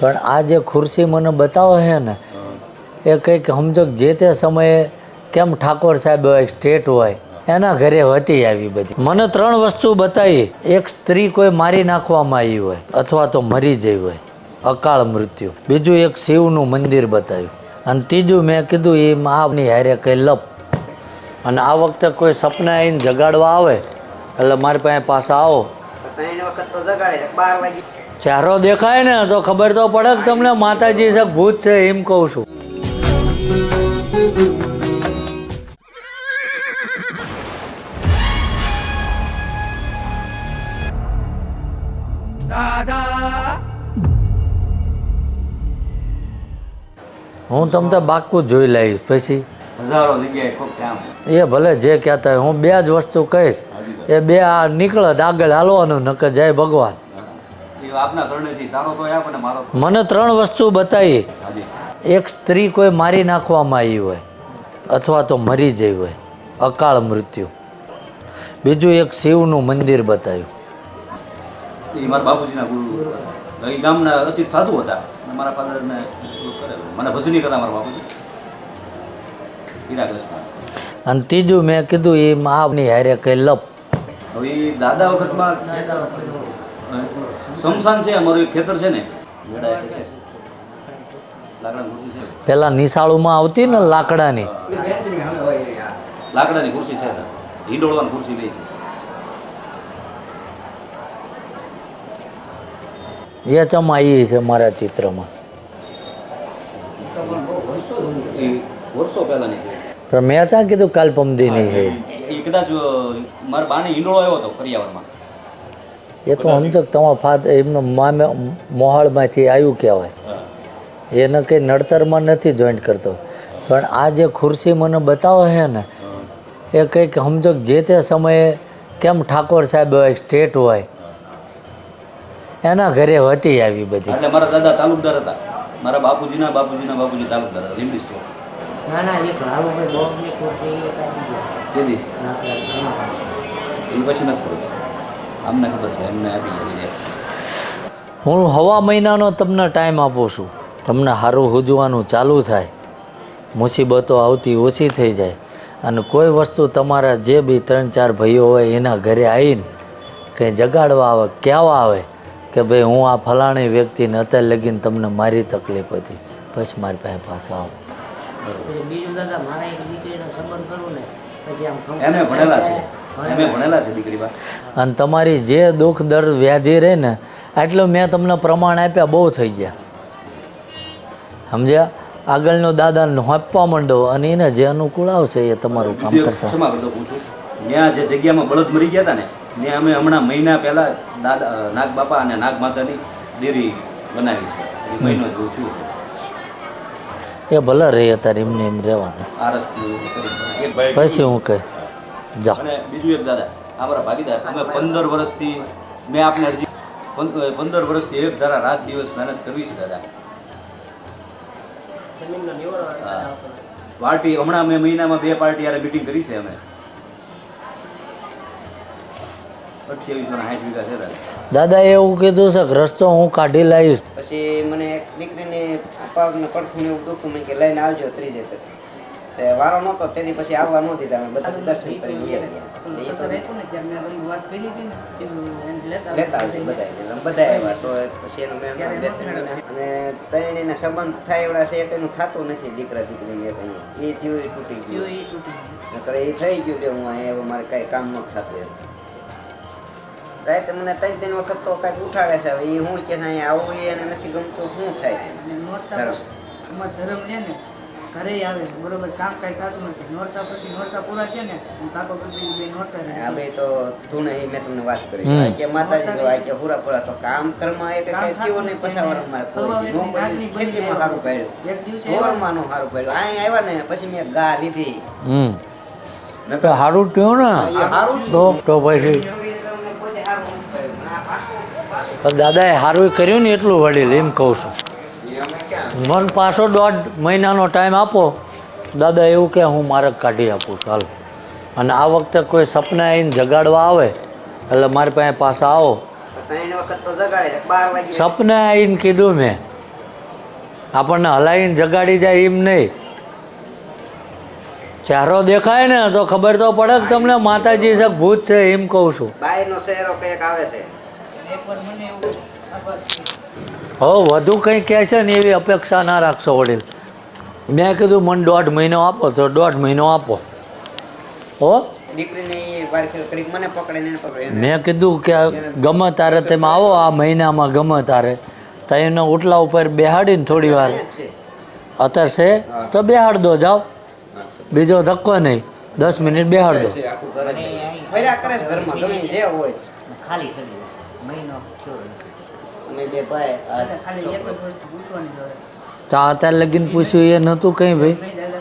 પણ આ જે ખુરશી મને બતાવો છે ને, એ કંઈક સમજો જે તે સમયે કેમ ઠાકોર સાહેબ હોય સ્ટેટ હોય, એના ઘરે હતી આવી બધી. મને ત્રણ વસ્તુ બતાવી. એક સ્ત્રી કોઈ મારી નાખવામાં આવી હોય, અથવા તો મરી જઈ હોય, અકાળ મૃત્યુ. બીજું એક શિવનું મંદિર બતાવ્યું. અને ત્રીજું મેં કીધું એ માની હારે કંઈ લપ. અને આ વખતે કોઈ સપના આવીને જગાડવા આવે, એટલે મારી પાસે પાછા આવો. ચહેરો દેખાય ને તો ખબર તો પડે કે તમને માતાજી છે ભૂત છે એમ કહું છું. હું તમને બાકું જોઈ લઈશ પછી. હજારો જગ્યાએ એ ભલે જે કહેતા હોય હું બે જ વસ્તુ કહીશ. એ બે આ નીકળત આગળ હાલવાનું નકર જય ભગવાન. આપના શરણેથી તારો તો આપ અને મારો મને ત્રણ વસ્તુ બતાવી. એક સ્ત્રી કોઈ મારી નાખવામાં આવી હોય અથવા તો મરી જઈ હોય અકાળ મૃત્યુ. બીજું એક શિવનું મંદિર બતાવ્યું. એ મારા બાપુજીના ગુરુ હતા. એ ગામના અતિ સાધુ હતા. મારા ફાધરને મને ભજની કરતા મારા બાપુજી. અને ત્રીજું મેં કીધું એ માની હારે કઈ લપ. હવે દાદા વખતમાં શમશાન છે અમારું એક ખેતર છે ને. પેલા નિશાળુમાં આવતી ને લાકડાની? લાકડાની ખુરશી છે. હિંડોળવાની ખુરશી લઈ છે. એ ચમા એ છે મારા ચિત્રમાં. વર્ષો પહેલાની પણ મેં ચા કીધું કાલ પમદીની છે કદાચ મારા બાને હિંડોળો આવ્યો હતો કરિયાવરમાં એ તો સમજો કે તમારા ફાધર એમનો મામે મોહાળમાંથી આવ્યું કહેવાય. એને કંઈ નડતરમાં નથી જોઈન્ટ કરતો. પણ આ જે ખુરશી મને બતાવો છે ને એ કંઈક સમજો કે જે તે સમયે કેમ ઠાકોર સાહેબ હોય સ્ટેટ હોય એના ઘરે હતી આવી બધી. એટલે મારા દાદા તાલુકદાર હતા. મારા બાપુજીના બાપુજીના બાપુજી તાલુકદાર હતા લીમડી સ્ટોર ના ના એક ભાવ ભાઈ બહુ ની ખોટી એ. એ પછી નથી અમને ખબર છે અમને આપી જાય હું હવા મહિનાનો તમને ટાઈમ આપું છું. તમને સારું હુજવાનું ચાલુ થાય. મુસીબતો આવતી ઓછી થઈ જાય. અને કોઈ વસ્તુ તમારા જે બી ત્રણ ચાર ભાઈઓ હોય એના ઘરે આવીને કંઈ જગાડવા આવે કહેવા આવે કે ભાઈ હું આ ફલાણી વ્યક્તિને અત્યારે લગીને તમને મારી તકલીફ હતી. પછી મારી પાસે પાછા આવો. બીજું દાદા મારા એક દીકરીનો સંબંધ કરું ને પછી આમ એને ભણેલા છે. એમે ભણેલા છે દીકરી અને તમારી જે દુઃખ દર વ્યાધિ રહે ને આટલું મેં તમને પ્રમાણ આપ્યા બહુ થઈ ગયા. સમજ્યા? આગળનો દાદા નોંપવા માંડો અને એને જે અનુકૂળ આવશે એ તમારું કામ કરશે. ત્યાં જે જગ્યામાં બળદ મરી ગયા હતા ને ત્યાં અમે હમણાં મહિના પહેલા દાદા નાગ બાપા અને નાગ માતાની દેરી બનાવી છે. મહિનો જેવું થયું એ ભલે રહે અત્યારે એમને એમ રહેવા દે આરસ એક ભાઈ પછી હું કહે? અને બીજું એક દાદા અમારા ભાગીદાર. અમે પંદર વર્ષથી મેં આપને અરજી પંદર વર્ષથી એક ધારા રાત દિવસ મહેનત કરવી છે દાદા. પાર્ટી હમણાં મેં મહિનામાં બે પાર્ટી યારે મિટિંગ કરી છે અમે. અઠ્યાવીસો સાઠ વીઘા છે દાદા. એવું કીધું છે કે રસ્તો હું કાઢી લાવીશ. પછી મને એક દીકરીને પગને પડખું એવું દુખતું મેં કે લઈને આવજો ત્રીજે તક. વારો નહોતો તેથી પછી આવવા ન દીધા અમે બધા દર્શન કરી ગયા એ લેતા આવજો બધા બધા આવ્યા તો પછી એનું મેં બે ત્રણ અને ત્રણ એના સંબંધ થાય એવડા છે તેનું થતું નથી દીકરા દીકરીને એ થયું તૂટી ગયું. નકર એ થઈ ગયું લે હું અહીંયા મારે કાંઈ કામ ન થતું એમ. રાતે મને ત્રણ ત્રણ વખત તો કાંઈક ઉઠાડે છે હવે એ હું કે અહીંયા આવું એને નથી ગમતું શું થાય? અમાર ધર્મ લે ને ઘરે આવે છે. બરોબર કામ કાંઈ થતું નથી. નોરતા પછી નોરતા પૂરા છે ને હું કાકો કીધું બે નોરતા રહે. આ ભાઈ તો તું નહીં મેં તમને વાત કરી. કે માતાજી આ કે પૂરા પૂરા તો કામ કર્મ એ કે થયું નહીં પછાવર મારે કોઈ નો ખેતીમાં સારું પડ્યું. એક દિવસે ઢોરમાં નું સારું પડ્યું. અહીં આવ્યા ને પછી મેં ગા લીધી. હમ. તો સારું થયું ને? સારું તો તો પછી પાછું દાદાએ સારું કર્યું ને એટલું વડીલ એમ કહું છું. મન પાછો દોઢ મહિનાનો ટાઈમ આપો. દાદા, એવું કે હું માર્ગ કાઢી આપું ચાલ અને આ વખતે કોઈ સપના આવીને જગાડવા આવે, એટલે મારી પાસે પાછા આવો. સપને આવીને કીધું મેં. આપણને હલાવીને જગાડી જાય એમ નહીં. ચહેરો દેખાય ને તો ખબર તો પડે કે તમને માતાજી છે, ભૂત છે, એમ કહું છું. શહેરો કંઈક આવે છે. એકવાર મને એવું આ બસ હો વધુ કંઈ કહે છે ને એવી અપેક્ષા ના રાખશો વડીલ મેં કીધું મને દોઢ મહિનો આપો તો દોઢ મહિનો આપો હો મેં કીધું કે ગમે તારે તમે આવો આ મહિનામાં ગમે તારે તો એનો ઉટલા ઉપર બેહાડીને થોડી વાર અત્યારે છે તો બેહાડ દો જાઓ બીજો ધક્કો નહીં દસ મિનિટ બેહાડ દો અમે બે ભાઈ તો અત્યારે લગીને પૂછ્યું એ નહોતું કંઈ ભાઈ નહીં દાદા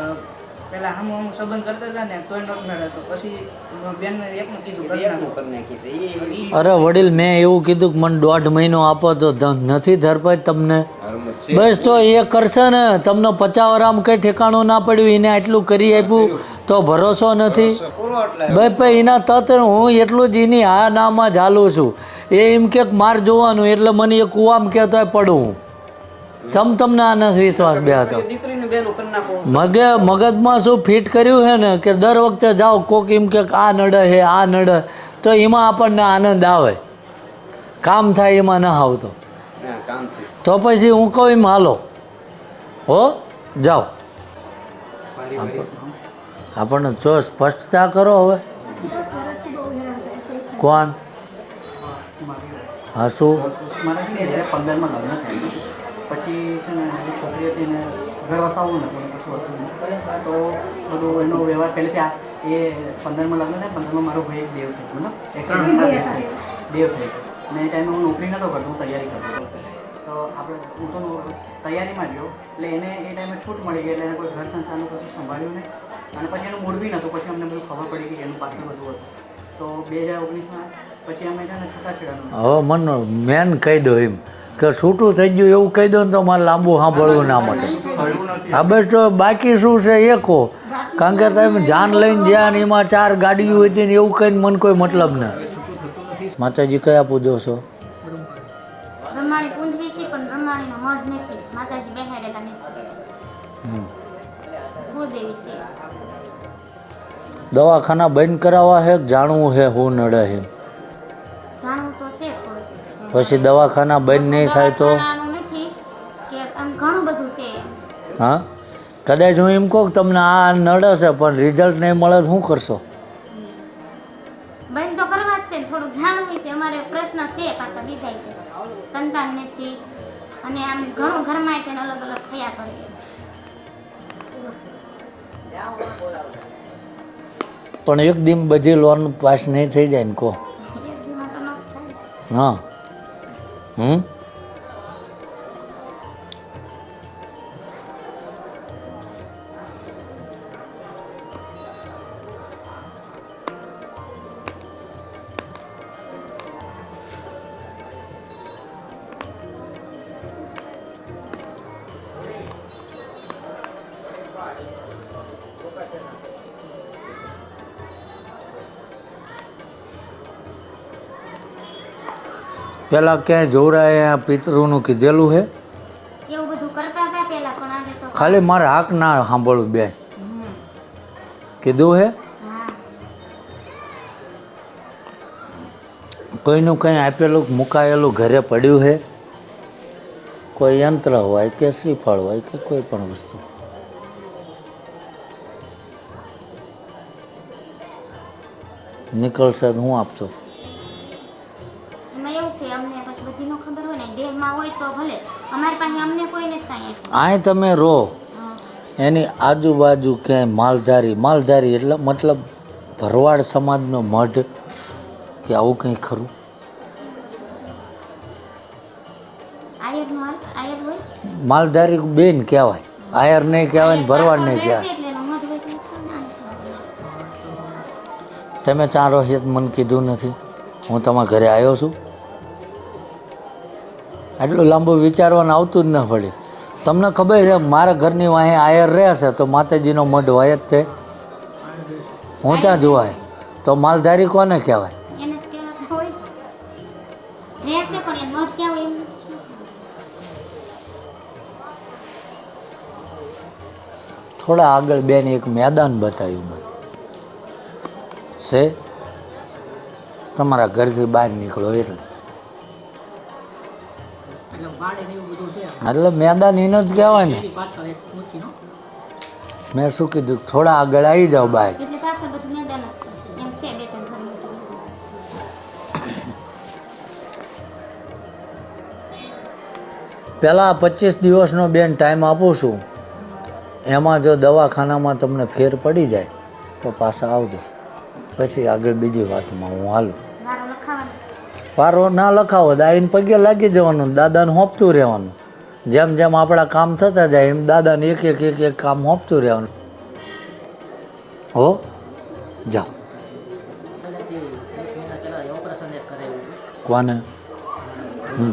અ, પેલા હમ હમ સંબંધ કરતા હતા ને તોય નહોતું મેળવતો પછી બેનને એકનું કીધું કરી એકનું નાખો. કરી નાખી હતી. અરે વડીલ મેં એવું કીધું કે મને દોઢ મહિનો આપો તો નથી ધરપાઈ તમને બસ તો એ કરશે ને. તમને પચાવરામ કંઈ ઠેકાણું ના પડ્યું એને આટલું કરી આપ્યું તો ભરોસો નથી. ભાઈ ભાઈ એના તત હું એટલું જ એની હા નામાં ઝાલું છું. એ એમ કે માર જોવાનું એટલે મને એ કૂવામાં કહેતો પડું ચમ તમને આના વિશ્વાસ બે હતો મગે મગજમાં શું ફિટ કર્યું છે ને કે દર વખતે જાઓ કોક એમ કે આ નડે હે આ નડે. તો એમાં આપણને આનંદ આવે. કામ થાય એમાં ના આવતો. કામ તો પછી હું કહું એમ હાલો. હો જાઓ. આપણને જો સ્પષ્ટતા કરો હવે. કોણ? હા શું પછી છે ને છોકરી હતી ને ઘર વસાવવું નતું તો બધું એનો વ્યવહાર પહેલેથી આ એ પંદરમાં લગ્ન થાય પંદરમાં મારો ભાઈ દેવ થયો મતલબ દેવ થયો. દેવ થયો. અને એ ટાઈમે હું નોકરી નહોતો કરતો હું તૈયારી કરતો હતો. તો આપણે હું તૈયારીમાં રહ્યો. એટલે એને એ ટાઈમે છૂટ મળી ગઈ એટલે એને કોઈ ઘર સંસારનું કશું સંભાળ્યું નહીં. અને પછી એનું મૂળ બી નહોતું પછી અમને બધું ખબર પડી કે એનું પાછળ બધું હતું. તો બે હજાર ઓગણીસમાં પછી અમે છે ને છૂટાછેડાનું હવે મને મેન કહી દો એમ કે છૂટું થઈ ગયું એવું કહી દો ને તો મારે લાંબુ સાંભળવું ના મળે હા બસ તો બાકી શું છે એ કહો કારણ કે તમે જાન લઈને જ્યાં ને એમાં ચાર ગાડીઓ હતી ને એવું કહીને મને કોઈ મતલબ ના. માતાજી કયા પૂજો છો? બ્રહ્માણીનો મઢ નથી માતાજી બેહાડેલા નથી. કુળદેવી છે. દવાખાના બંધ કરાવવા હે જાણવું છે હું નડે હે? જાણવું તો છે પછી દવાખાના બંધ નહીં થાય તો? નથી કે આમ ઘણું બધું છે. હા? કદાચ હું એમ કહું તમને આ નડે છે પણ રિઝલ્ટ નહીં મળે તો શું કરશો? બંધ તો કરવા જ છે થોડુંક જાણવું છે. અમારે પ્રશ્ન છે પાછા બીજા સંતાન નથી અને આમ ઘણું ઘરમાં તેને અલગ અલગ થયા કરે પણ એક દિન બધી લોન પાસ નહીં થઈ જાય ને થાય. હા. હમ? પેલા ક્યાંય જોરાએ પિતૃનું કીધેલું છે એવું બધું કરતા હતા પહેલા પણ આજે તો ખાલી મારે હાક ના સાંભળવું બેન. કીધું હે? કોઈનું કંઈ આપેલું મુકાયેલું ઘરે પડ્યું છે કોઈ યંત્ર હોય કે શ્રીફળ હોય કે કોઈ પણ વસ્તુ. નીકળશે તો હું આપશો બધી નો ખબર હોય ને દેહમાં હોય તો ભલે. અમારી પાસે અમને કોઈને કાંઈ આય તમે રો. એની આજુબાજુ ક્યાંય માલધારી માલધારી એટલે મતલબ ભરવાડ સમાજનો મઢ કે આવું કંઈ ખરું? માલધારી બેન કહેવાય. આયર નહીં કહેવાય ને ભરવાડ નહીં કહેવાય. તમે ચારો હેત મને કીધું નથી. હું તમારા ઘરે આવ્યો છું. આટલું લાંબુ વિચારવાનું આવતું જ ન પડે. તમને ખબર છે મારા ઘરની વાંહે આયર રહેશે તો માતાજીનો મઢ હોય જ તે હું ત્યાં જોવાય. તો માલધારી કોને કહેવાય. થોડા આગળ બેન એક મેદાન બતાવ્યું મને. છે? તમારા ઘરથી બહાર નીકળો એટલે. એટલે મેદાન એનો જ કહેવાય ને. મેં શું કીધું? થોડા આગળ આવી જાઓ બાય. પહેલાં પચીસ દિવસનો બેન ટાઈમ આપું છું. એમાં જો દવાખાનામાં તમને ફેર પડી જાય તો પાછા આવજો. પછી આગળ બીજી વાતમાં હું હાલું. પારો ના લખાવો દાઈને પગે લાગી જવાનું, દાદાને હોપતું રહેવાનું. જેમ જેમ આપણા કામ થતા જાય, એમ દાદાને એક એક એક એક કામ હોપતું રહેવાનું. હો, જાઓ. હતું કોને? હમ.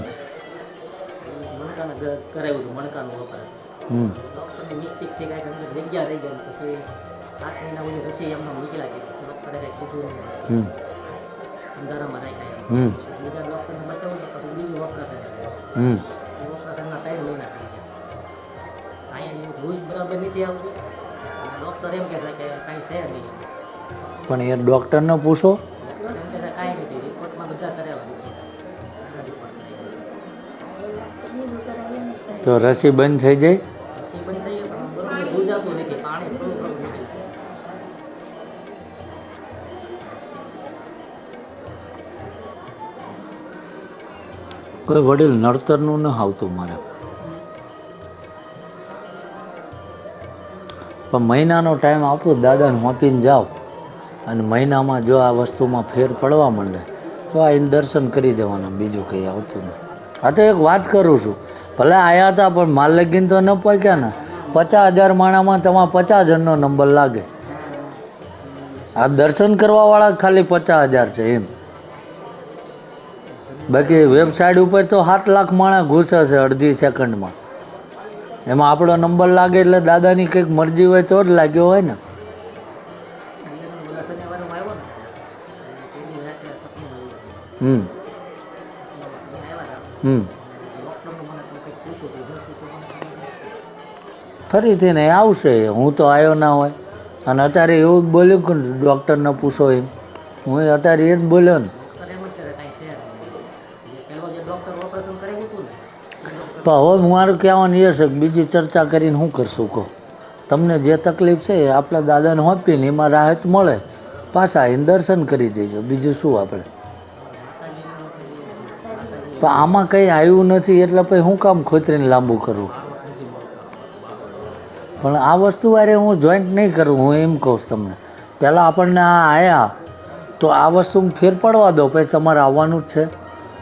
હતું હમ. એમ હમ. બીજા ડૉક્ટરને બતાવું તો પછી બીજું ઓપરેશન હમ. એ ઓપરેશનના ત્રણ મહિના થઈ ગયા અહીંયા રોજ બરાબર નથી આવતી ડૉક્ટર એમ કહે છે કે કાંઈ છે નહીં પણ એ ડૉક્ટરને પૂછો. એમ કહે છે કાંઈ નથી રિપોર્ટમાં બધા કરાવ્યા તો રસી બંધ થઈ જાય? કોઈ વડીલ નડતરનું ન આવતું મારે. પણ મહિનાનો ટાઈમ આપો, દાદાને હોંપીને જાઓ. અને મહિનામાં જો આ વસ્તુમાં ફેર પડવા માંડે, તો આ એને દર્શન કરી દેવાના, બીજું કંઈ આવતું નહીં. આ તો એક વાત કરું છું, ભલે આવ્યા હતા, પણ માલ લગીને તો ન પહોંચ્યા ને. પચાસ હજાર માણામાં તમારા પચાસ જણનો નંબર લાગે. આ દર્શન કરવાવાળા ખાલી પચાસ હજાર છે એમ. બાકી વેબસાઇટ ઉપર તો સાત લાખ માણસ ઘૂસે છે અડધી સેકન્ડમાં એમાં આપણો નંબર લાગે એટલે દાદાની કંઈક મરજી હોય તો જ લાગ્યો હોય ને. હમ. હમ. ફરીથી ને આવશે. હું તો આવ્યો ના હોય. અને અત્યારે એવું જ બોલ્યું કે ડૉક્ટરને પૂછો એમ. હું અત્યારે એ જ બોલ્યો ને. પણ હવે મારું કહેવાનું એ છે બીજી ચર્ચા કરીને શું કરશું, કહો. તમને જે તકલીફ છે એ આપણા દાદાને હોપીને એમાં રાહત મળે. પાછા આવીને દર્શન કરી દેજો. બીજું શું આપણે? પણ આમાં કંઈ આવ્યું નથી એટલે પછી હું કામ ખોતરીને લાંબુ કરું? પણ આ વસ્તુ વારે હું જોઈન્ટ નહીં કરું, હું એમ કહું તમને. પહેલાં આપણને આ આવ્યા તો આ વસ્તુ ફેર પડવા દો, પછી તમારે આવવાનું જ છે.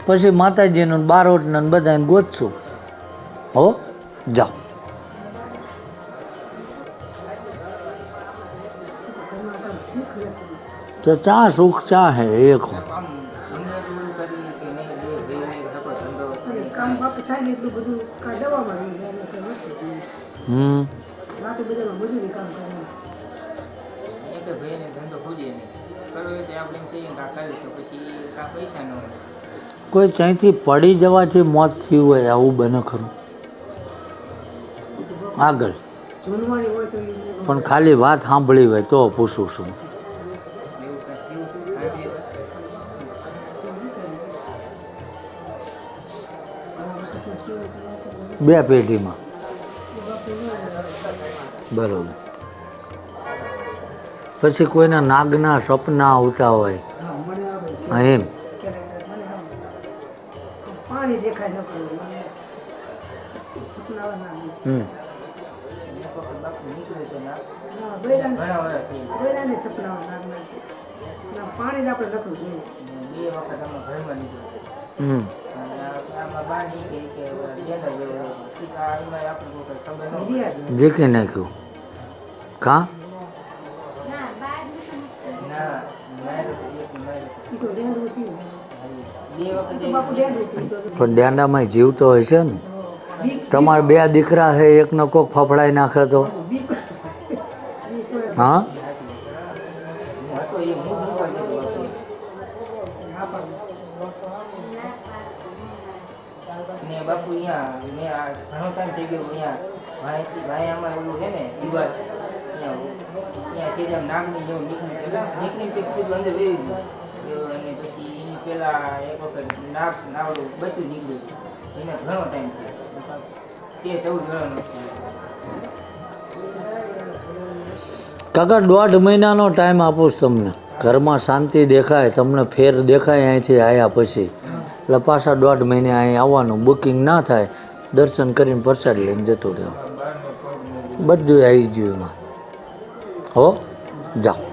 પછી માતાજીનું બારોટને બધાને ગોતશું. હો જાઓ. તો ચા હે એક. હમ. કોઈ ક્યાંયથી પડી જવાથી મોત થયું હોય, આવું બને ખરું. આગળ. પણ ખાલી વાત સાંભળી હોય તો પૂછું છું. બે પેઢીમાં. બરોબર. પછી કોઈના નાગના સપના આવતા હોય. એમ. પાણી દેખાય. હમ. પાણી જ આપણે લખવું જોઈએ. બે વખત અમે ઘરમાં હમ. દેખી નાખ્યું. કા? પણ ડેંડામાં જીવતો હશે ને? તમારે બે દીકરા છે એકનો કોક ફફડાઈ નાખે તો? હા? ને બાપુ અહીંયા, મેં ઘણો ટાઈમ થઈ ગયો અહીંયા. ભાઈ ભાઈ આમાં ઓલું છે ને, દીવાલ. અહીંયા અહીંયા છે જેવું નીકળી નીકળી અંદર વેવી ગયું અને પછી એની પહેલાં એક વખત નાગ, નાવડું બચ્ચું નીકળ્યું. એને ઘણો ટાઈમ થયો. તે ચૌદ વર્ષનો કાકા, દોઢ મહિનાનો ટાઈમ આપું તમને. ઘરમાં શાંતિ દેખાય, તમને ફેર દેખાય અહીંથી આવ્યા પછી. એટલે પાછા દોઢ મહિને અહીં આવવાનું. બુકિંગ ના થાય, દર્શન કરીને પ્રસાદ લઈને જતું રહેવું બધું આવી ગયું એમાં. હો, જાઓ.